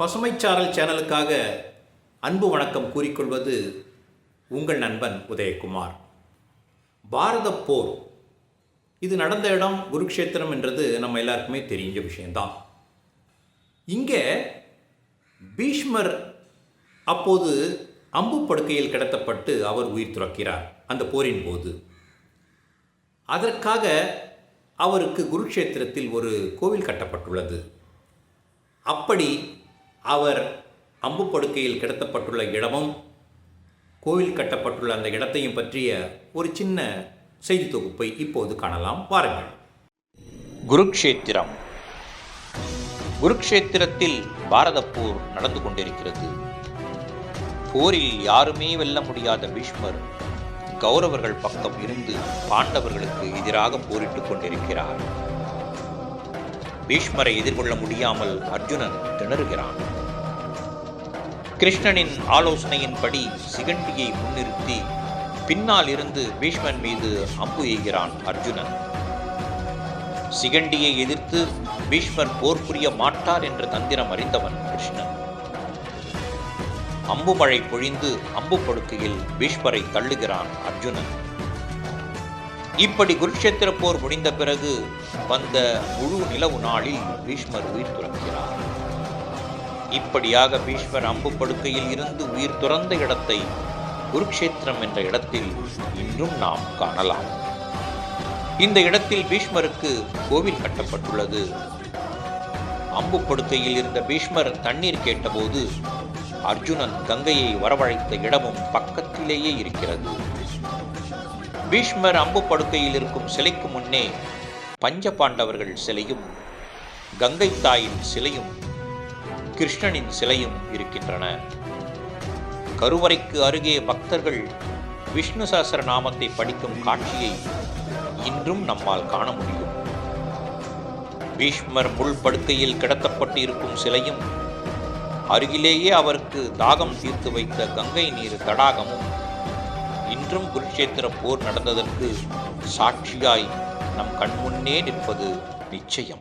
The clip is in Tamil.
பசுமைச்சாரல் சேனலுக்காக அன்பு வணக்கம் கூறிக்கொள்வது உங்கள் நண்பன் உதயகுமார். பாரத போர். இது நடந்த இடம் குருக்ஷேத்திரம் என்றது நம்ம எல்லாருக்குமே தெரிஞ்ச விஷயம்தான். இங்கே பீஷ்மர் அப்போது அம்பு படுக்கையில் கிடத்தப்பட்டு அவர் உயிர் துறக்கிறார் அந்த போரின் போது. அதற்காக அவருக்கு குருக்ஷேத்திரத்தில் ஒரு கோவில் கட்டப்பட்டுள்ளது. அப்படி அவர் அம்பு படுக்கையில் கிடத்தப்பட்டுள்ள இடமும் கோயில் கட்டப்பட்டுள்ள அந்த இடத்தையும் பற்றிய ஒரு சின்ன செய்தி தொகுப்பை இப்போது காணலாம். வாருங்கள். குருக்ஷேத்திரம். குருக்ஷேத்திரத்தில் பாரத போர் நடந்து கொண்டிருக்கிறது. போரில் யாருமே வெல்ல முடியாத பீஷ்மர் கௌரவர்கள் பக்கம் இருந்து பாண்டவர்களுக்கு எதிராக போரிட்டுக் கொண்டிருக்கிறார். பீஷ்மரை எதிர்கொள்ள முடியாமல் அர்ஜுனன் திணறுகிறான். கிருஷ்ணனின் ஆலோசனையின்படி சிகண்டியை முன்னிறுத்தி பின்னால் இருந்து பீஷ்மன் மீது அம்பு எய்கிறான் அர்ஜுனன். சிகண்டியை எதிர்த்து பீஷ்மர் போர் புரிய மாட்டார் என்ற தந்திரம் அறிந்தவன் கிருஷ்ணன். அம்பு மழை பொழிந்து அம்பு படுக்கையில் பீஷ்மரை தள்ளுகிறான் அர்ஜுனன். இப்படி குருட்சேத்திர போர் முடிந்த பிறகு வந்த முழு நிலவு நாளில் பீஷ்மர் உயிர் துறக்கிறார். இப்படியாக பீஷ்மர் அம்பு படுக்கையில் இருந்து உயிர் துறந்த இடத்தை குருக்ஷேத்திரம் என்ற இடத்தில் இன்றும் நாம் காணலாம். இந்த இடத்தில் பீஷ்மருக்கு கோவில் கட்டப்பட்டுள்ளது. அம்பு படுக்கையில் இருந்த பீஷ்மர் தண்ணீர் கேட்டபோது அர்ஜுனன் கங்கையை வரவழைத்த இடமும் பக்கத்திலேயே இருக்கிறது. பீஷ்மர் அம்பு படுக்கையில் இருக்கும் சிலைக்கு முன்னே பஞ்ச பாண்டவர்கள் சிலையும் கங்கை தாயின் சிலையும் கிருஷ்ணனின் சிலையும் இருக்கின்றன. கருவறைக்கு அருகே பக்தர்கள் விஷ்ணு சாஸ்திர நாமத்தை படிக்கும் காட்சியை இன்றும் நம்மால் காண முடியும். பீஷ்மர் முள் படுக்கையில் கிடத்தப்பட்டு இருக்கும் சிலையும் அருகிலேயே அவருக்கு தாகம் தீர்த்து வைத்த கங்கை நீர் தடாகமும் இன்றும் குருட்சேத்திர போர் நடந்ததற்கு சாட்சியாய் நம் கண்முன்னே நிற்பது நிச்சயம்.